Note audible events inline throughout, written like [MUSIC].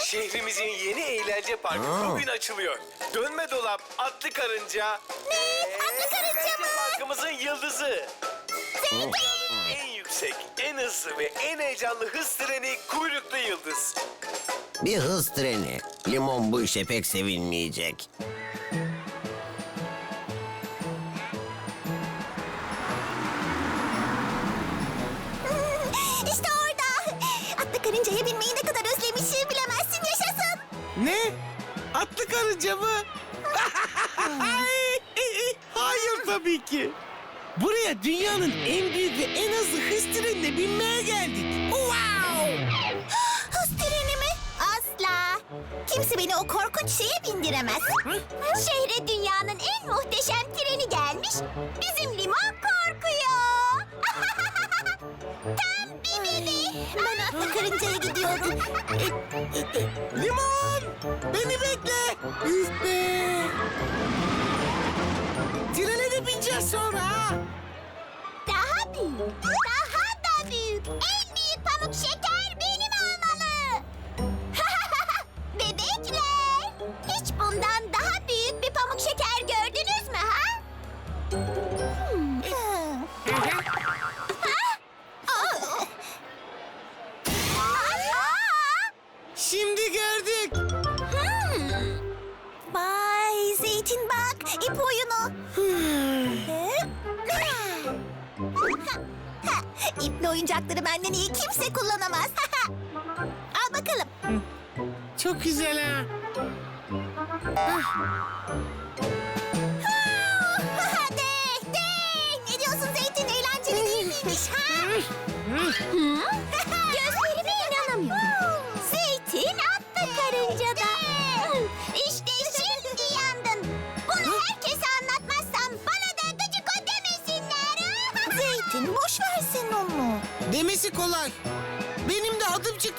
Şehrimizin yeni eğlence parkı bugün açılıyor. Dönme dolap, atlı karınca. Ne? Atlı karınca mı? parkımızın yıldızı. Dünyanın en yüksek, en hızlı ve en heyecanlı hız treni kuyruklu yıldız. Bir hız treni. Limon bu işe pek sevinmeyecek. İşte orada. Atlı karıncaya binmeyi ne kadar özlemişim bilemezsin yaşasın. Ne? Atlı karınca mı? [LAUGHS] Hayır tabii ki. Buraya dünyanın en büyük ve en hızlı hız trenine binmeye geldik. Kimse beni o korkunç şeye bindiremez. Şehre dünyanın en muhteşem treni gelmiş. Bizim limon korkuyor. [LAUGHS] Tam bir beni. Ben atlı karıncaya gidiyorum. [LAUGHS] Limon! Beni bekle! İşte! Trene de bineceğiz sonra ha. Daha büyük, daha da büyük. En büyük pamuk şeker oyuncakları benden iyi kimse kullanamaz. [LAUGHS] Al bakalım. Çok güzel ha. [LAUGHS] de, de. Ne diyorsun zeytin eğlenceli değil miymiş ha? [LAUGHS]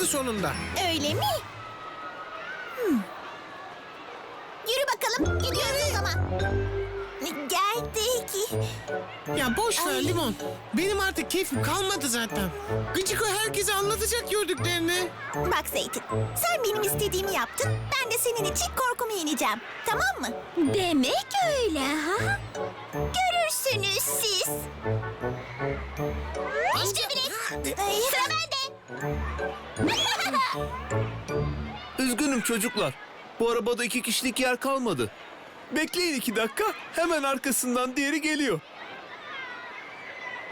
sonunda. Öyle mi? Hmm. Yürü bakalım. Gidiyoruz o zaman. Geldik. Ya boş ver Ay. Limon. Benim artık keyfim kalmadı zaten. Gıcık o herkese anlatacak gördüklerini. Bak Zeytin, sen benim istediğimi yaptın. Ben de senin için korkumu yeneceğim. Tamam mı? Demek öyle ha? Görürsünüz siz. İşte bile. Sıra bende. [LAUGHS] Üzgünüm çocuklar. Bu arabada iki kişilik yer kalmadı. Bekleyin iki dakika. Hemen arkasından diğeri geliyor.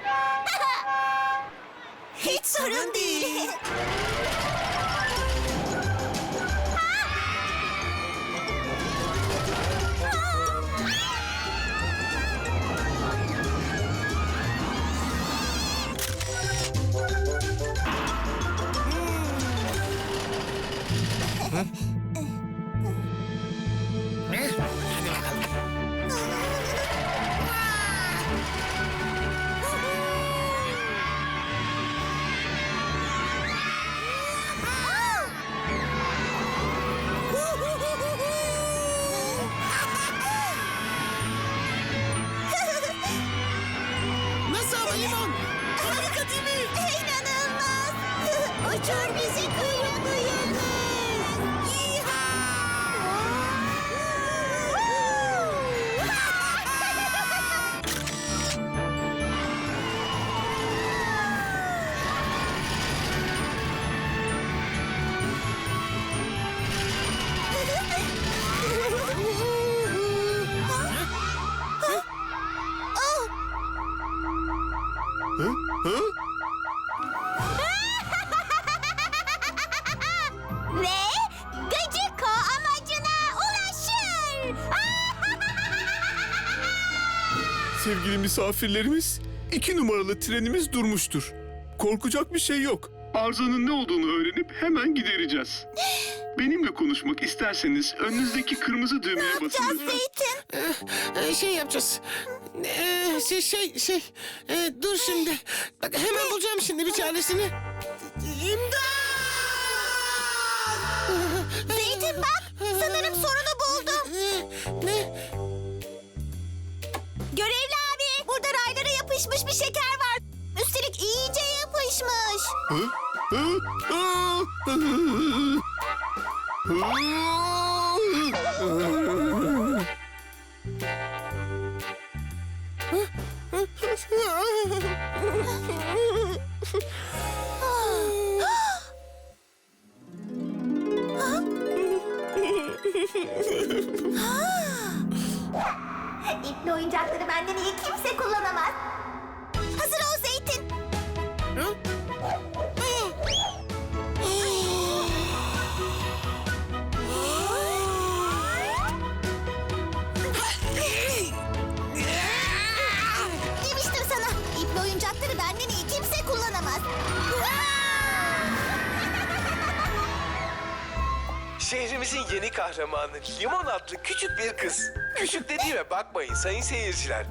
[LAUGHS] Hiç sorun değil. [LAUGHS] misafirlerimiz, iki numaralı trenimiz durmuştur. Korkacak bir şey yok. Arızanın ne olduğunu öğrenip hemen gidereceğiz. Benimle konuşmak isterseniz önünüzdeki kırmızı düğmeye basın lütfen. Zeytin. Ee, şey yapacağız. Ee, şey şey şey. Ee, dur şimdi. Bak hemen bulacağım şimdi bir çaresini. İmdat! Zeytin İpli yapışmış bir şeker var. Üstelik iyice yapışmış. Hı? Şehrimizin yeni kahramanı Limon adlı küçük bir kız. Küçük dediğime bakmayın sayın seyirciler.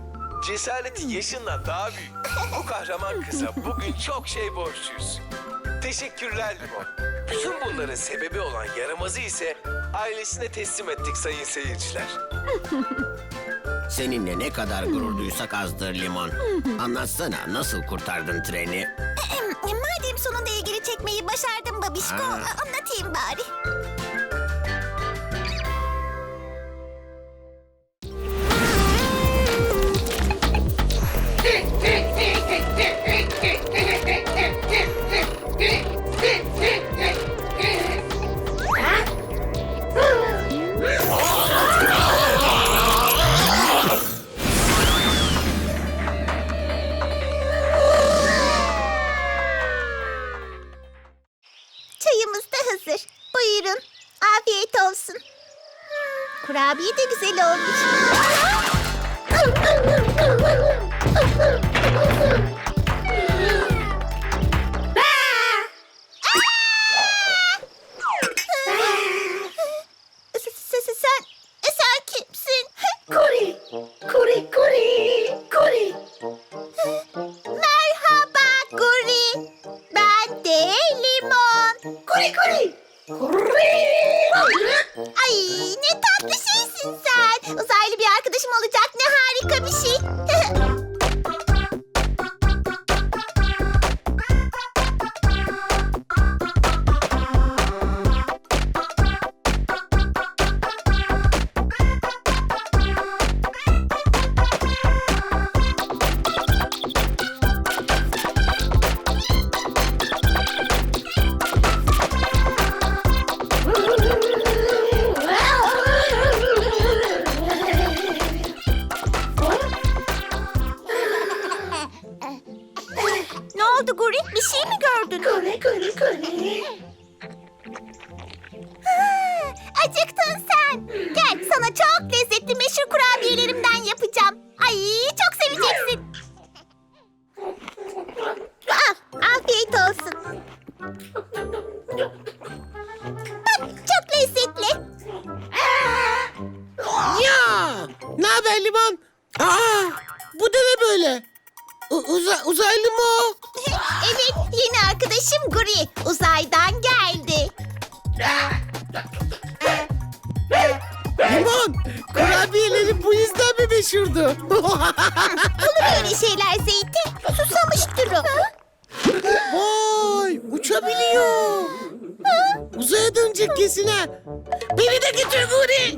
Cesareti yaşından daha büyük. Bu kahraman kıza bugün çok şey borçluyuz. Teşekkürler Limon. Bütün bunların sebebi olan yaramazı ise ailesine teslim ettik sayın seyirciler. Seninle ne kadar gurur duysak azdır limon. Anlatsana nasıl kurtardın treni? Madem sonunda ilgili çekmeyi başardım babişko, Ha. anlatayım bari. De Limon. Kuri, kuri. Ay ne tatlı şeysin sen. Uzaylı bir arkadaşım olacak ne harika bir şey. Acıktın sen. Gel sana çok lezzetli meşhur kurabiyelerimden yapacağım. Ay çok seveceksin. Al, afiyet olsun. Bak çok lezzetli. Ya! Ne haber limon? Aa! Bu da ne böyle? U- uza- uzaylı mı o? evet, yeni arkadaşım Guri. Uzaydan geldi. Meşhurdu? [LAUGHS] Olur öyle şeyler Zeytin. Susamıştır o. Vay! Uçabiliyor. Uzaya dönecek kesin ha. Beni de götür Guri.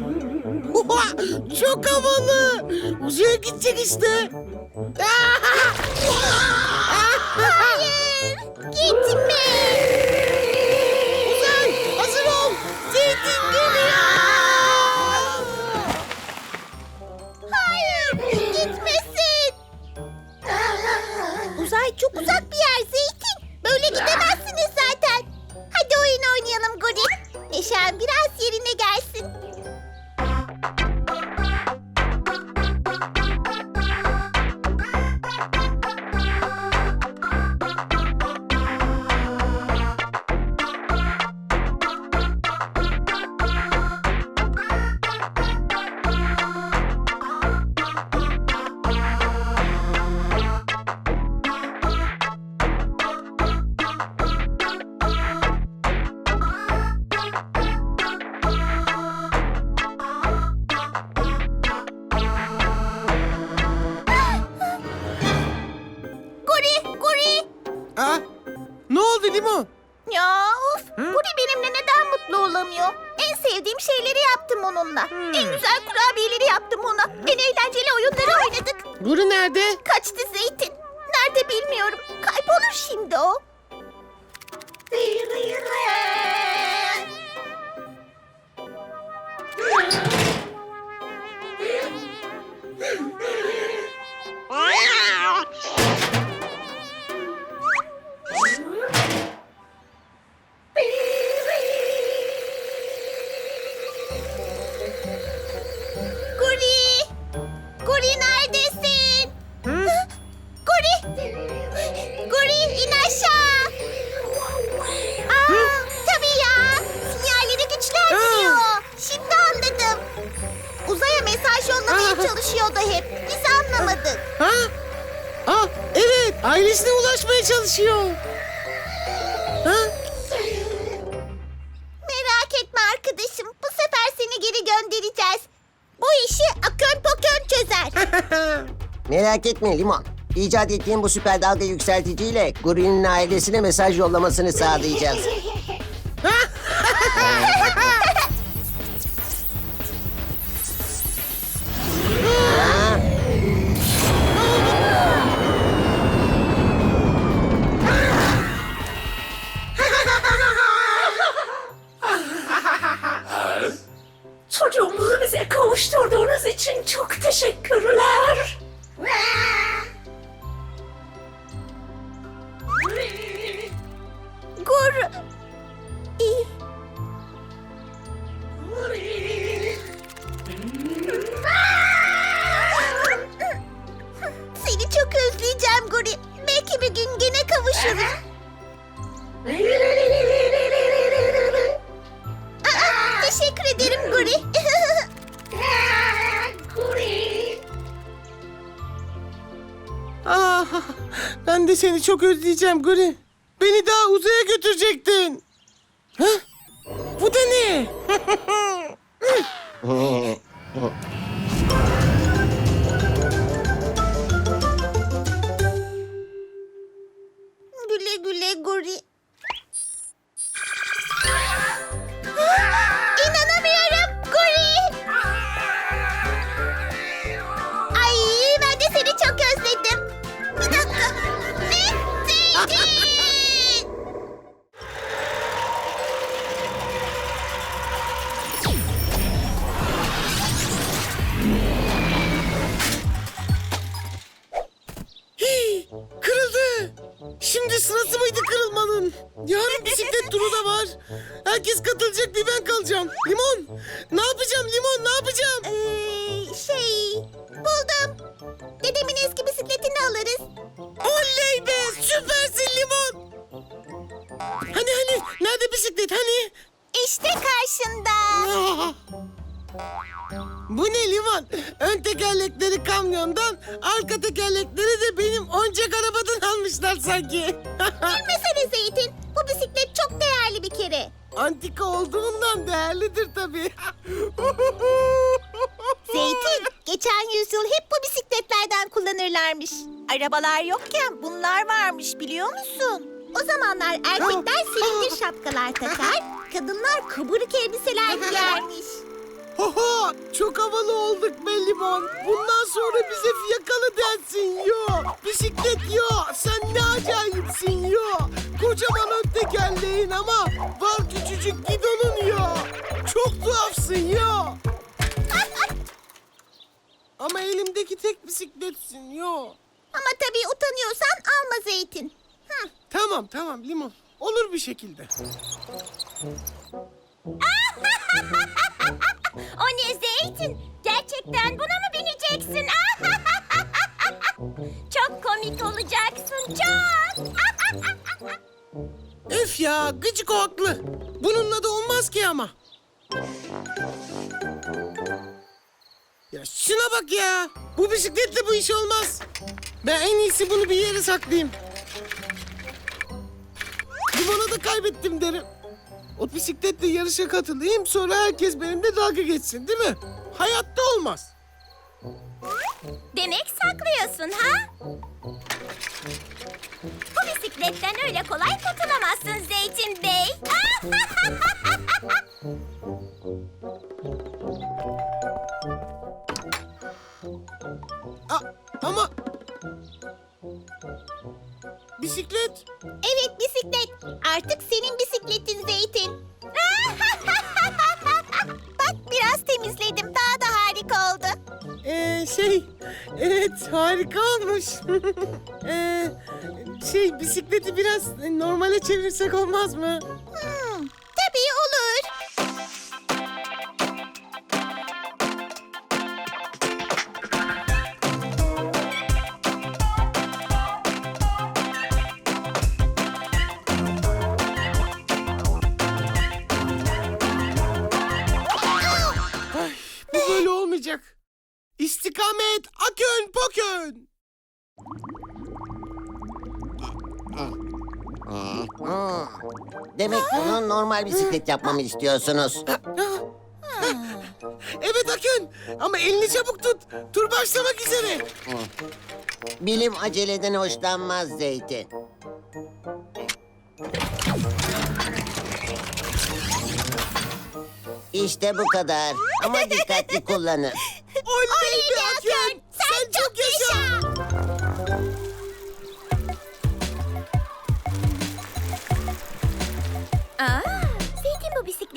Çok havalı. Uzaya gidecek işte. [LAUGHS] Merak etme Limon. İcat ettiğim bu süper dalga yükselticiyle Guri'nin ailesine mesaj yollamasını sağlayacağız. Ben de seni çok özleyeceğim Guri. Beni daha uzaya götürecektin. Ha? Bu da ne? [LAUGHS] güle güle Guri. Sırası mıydı kırılmanın? Yarın bisiklet turu da var. Herkes katılacak bir ben kalacağım. Limon, ne yapacağım Limon ne yapacağım? Ee, şey buldum. Dedemin eski bisikletini alırız. Oley be süpersin Limon. Hani hani nerede bisiklet hani? İşte karşında. Ah! Bu ne Liman? Ön tekerlekleri kamyondan, arka tekerlekleri de benim oyuncak arabadan almışlar sanki. [LAUGHS] Gülmesene Zeytin. Bu bisiklet çok değerli bir kere. Antika olduğundan değerlidir tabii. [LAUGHS] Zeytin, geçen yüzyıl hep bu bisikletlerden kullanırlarmış. Arabalar yokken bunlar varmış biliyor musun? O zamanlar erkekler [GASPS] silindir şapkalar takar, kadınlar kabarık elbiseler [LAUGHS] giyermiş. Oho, çok havalı olduk be Limon. Bundan sonra bize fiyakalı dersin yo. Bisiklet yo. Sen ne acayipsin yo. Kocaman ön tekerleğin ama var küçücük gidonun yo. Çok tuhafsın yo. ama elimdeki tek bisikletsin yo. Ama tabii utanıyorsan alma Zeytin. Hı. Tamam tamam Limon. Olur bir şekilde. [LAUGHS] O Zeytin? Gerçekten buna mı bineceksin? [LAUGHS] çok komik olacaksın, çok. [LAUGHS] Öf ya gıcık o haklı. Bununla da olmaz ki ama. Ya şuna bak ya. Bu bisikletle bu iş olmaz. Ben en iyisi bunu bir yere saklayayım. Limona da kaybettim derim. O bisikletle yarışa katılayım sonra herkes benimle dalga geçsin değil mi? Hayatta olmaz. Demek saklıyorsun ha? Bu bisikletten öyle kolay kurtulamazsın Zeytin Bey. A- [LAUGHS] ama... Bisiklet. evet bisiklet. Artık senin bisikletin Evet harika olmuş. [LAUGHS] ee, şey bisikleti biraz normale çevirsek olmaz mı? Demek bunu normal bisiklet yapmamı istiyorsunuz. Evet akön ama elini çabuk tut. Tur başlamak üzere. Bilim aceleden hoşlanmaz Zeytin. İşte bu kadar. Ama dikkatli kullanın.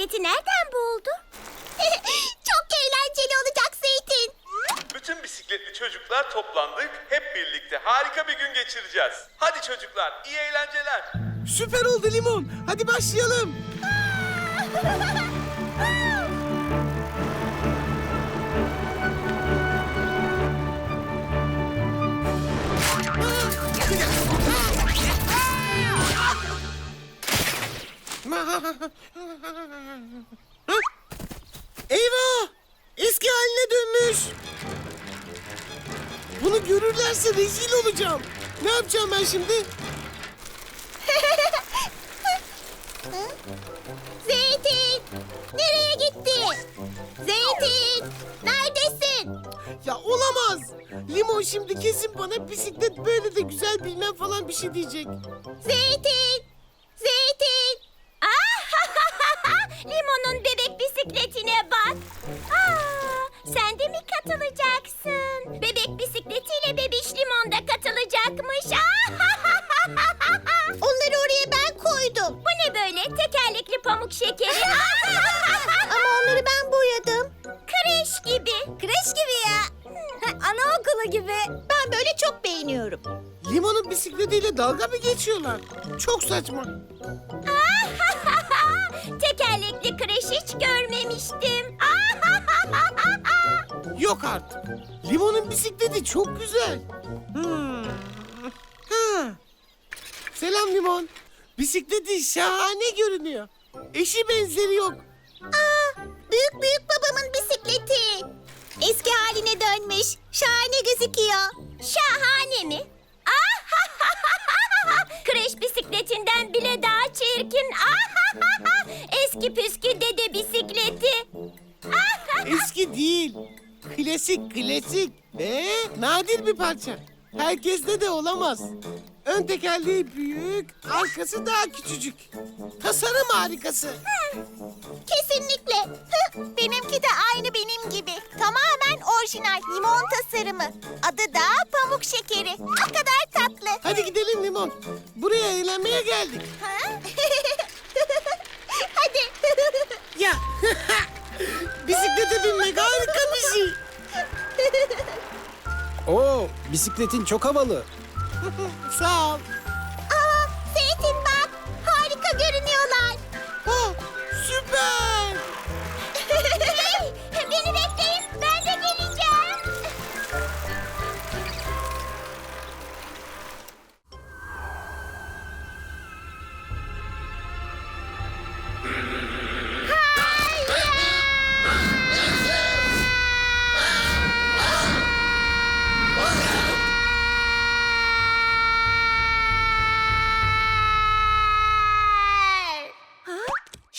Bisikleti nereden buldu? [LAUGHS] Çok eğlenceli olacak Zeytin. Bütün bisikletli çocuklar toplandık. Hep birlikte harika bir gün geçireceğiz. Hadi çocuklar, iyi eğlenceler. Süper oldu limon. Hadi başlayalım. [LAUGHS] [LAUGHS] Eyvah! Eski haline dönmüş. Bunu görürlerse rezil olacağım. Ne yapacağım ben şimdi? [LAUGHS] Zeytin! Nereye gitti? Zeytin! Neredesin? Ya olamaz. Limon şimdi kesin bana bisiklet böyle de güzel bilmem falan bir şey diyecek. Zeytin! Zeytin! Bisikletine bak. Aa, sen de mi katılacaksın? Bebek bisikletiyle bebiş Limon da katılacakmış. [LAUGHS] Onları oraya ben koydum. Bu ne böyle? Tekerlekli pamuk şekeri. [LAUGHS] Ama onları ben boyadım. Kreş gibi. Kreş gibi ya. Anaokulu gibi. Ben böyle çok beğeniyorum. Limon'un bisikletiyle dalga mı geçiyorlar? Çok saçma. [LAUGHS] Tekerlekli kreş hiç görmemiştim. [LAUGHS] Yok artık. Limon'un bisikleti çok güzel. Hmm. Ha. Selam Limon. Bisikleti şahane görünüyor. Eşi benzeri yok. Aa, büyük büyük babamın bisikleti. Eski haline dönmüş. Şahane gözüküyor. Şahane mi? [LAUGHS] [LAUGHS] Kreş bisikletinden bile daha çirkin. [LAUGHS] Eski püskü dede bisikleti. [LAUGHS] Eski değil. Klasik klasik. Ve nadir bir parça. Herkeste de olamaz. Ön tekerleği büyük, arkası daha küçücük. Tasarım harikası. Kesinlikle. Benimki de aynı benim gibi. Tamamen orijinal limon tasarımı. Adı da pamuk şekeri. Ne kadar. Hadi gidelim Limon. Buraya eğlenmeye geldik. Ha? [LAUGHS] Hadi. Ya [LAUGHS] bisiklete binmek harika bir şey. [LAUGHS] Oo, bisikletin çok havalı. Sağ ol.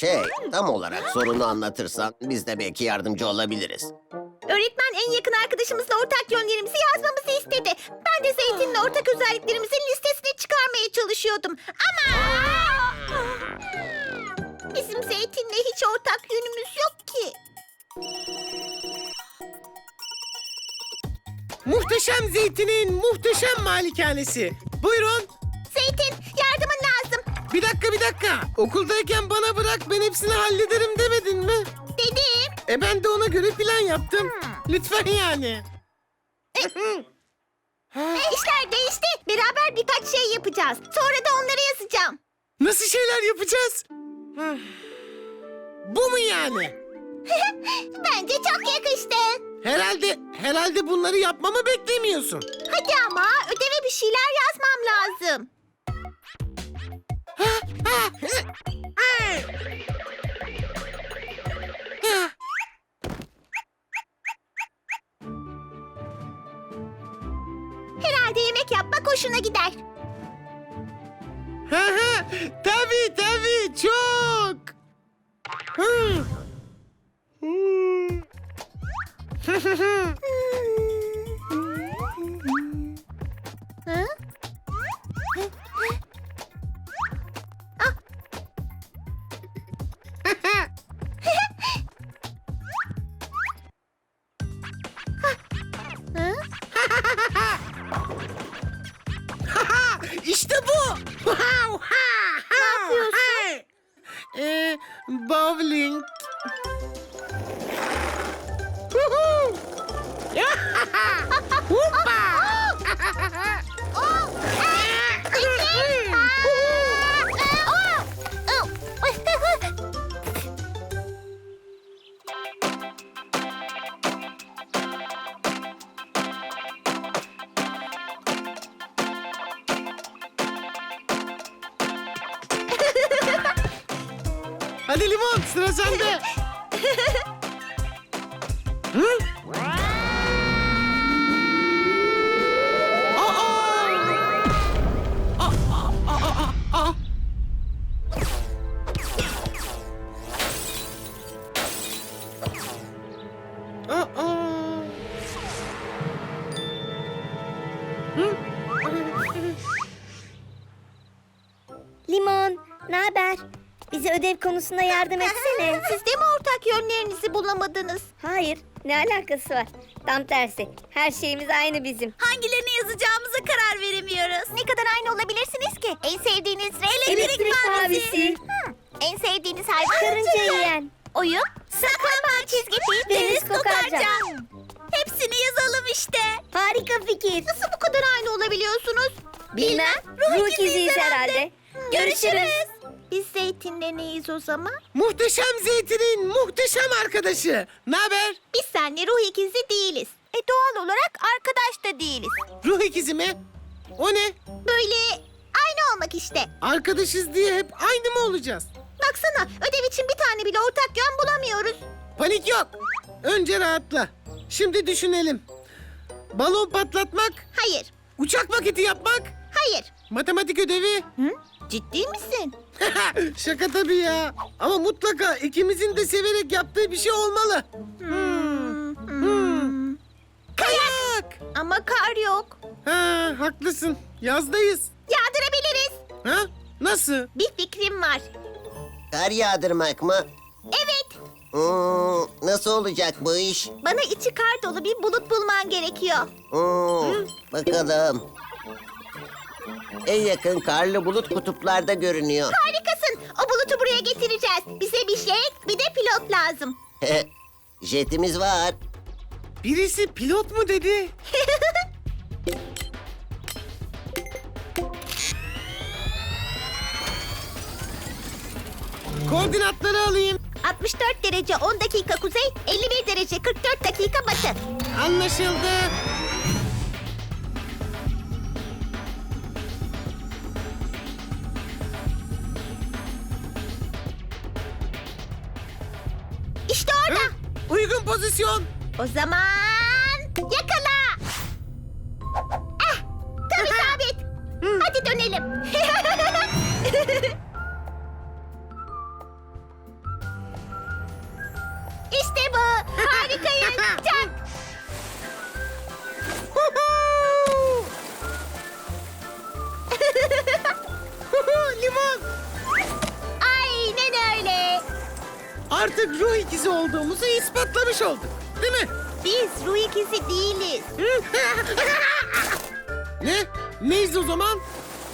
Şey, tam olarak sorunu anlatırsan biz de belki yardımcı olabiliriz. Öğretmen en yakın arkadaşımızla ortak yönlerimizi yazmamızı istedi. Ben de Zeytin'le ortak özelliklerimizin listesini çıkarmaya çalışıyordum. Ama... Bizim Zeytin'le hiç ortak yönümüz yok ki. Muhteşem Zeytin'in muhteşem malikanesi. Buyurun. Zeytin yardımın lazım. Bir dakika bir dakika. Okuldayken bana bırak ben hepsini hallederim demedin mi? Dedim. E ben de ona göre plan yaptım. Lütfen yani. İşler değişti. Beraber birkaç şey yapacağız. Sonra da onları yazacağım. Nasıl şeyler yapacağız? [SIGHS] Bu mu yani? [LAUGHS] Bence çok yakıştı. Herhalde herhalde bunları yapmamı beklemiyorsun. Hadi ama ödeve bir şeyler yazmam lazım. Herhalde yemek yapmak hoşuna gider. Tabii tabii çok. Hı. [LAUGHS] Hmm. Konusunda yardım etsene. [LAUGHS] Siz de mi ortak yönlerinizi bulamadınız? Hayır, ne alakası var? Tam tersi. Her şeyimiz aynı bizim. Hangilerini yazacağımıza karar veremiyoruz. Ne kadar aynı olabilirsiniz ki? En sevdiğiniz renk Elektrik mavisi. En sevdiğiniz hayvan? Karınca yiyen. Oyun? Saklambaç çizgi film. Deniz kokarcan. Hepsini yazalım işte. Harika fikir. Nasıl bu kadar aynı olabiliyorsunuz? Bilmem. Ruh ikiziyiz herhalde. Görüşürüz. Biz zeytinle neyiz o zaman? Muhteşem Zeytin'in muhteşem arkadaşı. Ne haber? Biz seninle ruh ikizi değiliz. E doğal olarak arkadaş da değiliz. Ruh ikizi mi? O ne? Böyle aynı olmak işte. Arkadaşız diye hep aynı mı olacağız? Baksana ödev için bir tane bile ortak yön bulamıyoruz. Panik yok. Önce rahatla. Şimdi düşünelim. Balon patlatmak, Hayır, uçak maketi yapmak, hayır. matematik ödevi. Ciddi misin? [LAUGHS] Şaka tabii ya. Ama mutlaka ikimizin de severek yaptığı bir şey olmalı. Hmm. Hmm. Kayak. Ama kar yok. Ha, haklısın. Yazdayız. Yağdırabiliriz. Ha? Nasıl? Bir fikrim var. Kar yağdırmak mı? Evet, Hmm, nasıl olacak bu iş? bana içi kar dolu bir bulut bulman gerekiyor. Hmm, bakalım. En yakın karlı bulut kutuplarda görünüyor. Harikasın. O bulutu buraya getireceğiz. Bize bir şey, bir de pilot lazım. Jetimiz var. Birisi pilot mu dedi? [LAUGHS] Koordinatları alayım. 64 derece 10 dakika kuzey, 51 derece 44 dakika batı. Anlaşıldı. Uygun pozisyon. O zaman yakala. Eh, tam isabet. [LAUGHS] Hadi dönelim. [LAUGHS] İkizi olduğumuzu ispatlamış olduk. Değil mi? Biz ruh ikizi değiliz. [LAUGHS] Ne? Neyiz o zaman?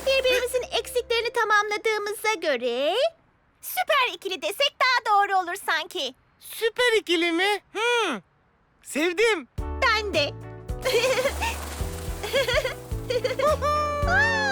Birbirimizin eksiklerini tamamladığımıza göre... Süper ikili desek daha doğru olur sanki. Süper ikili mi? Hmm. Sevdim. Ben de. [LAUGHS]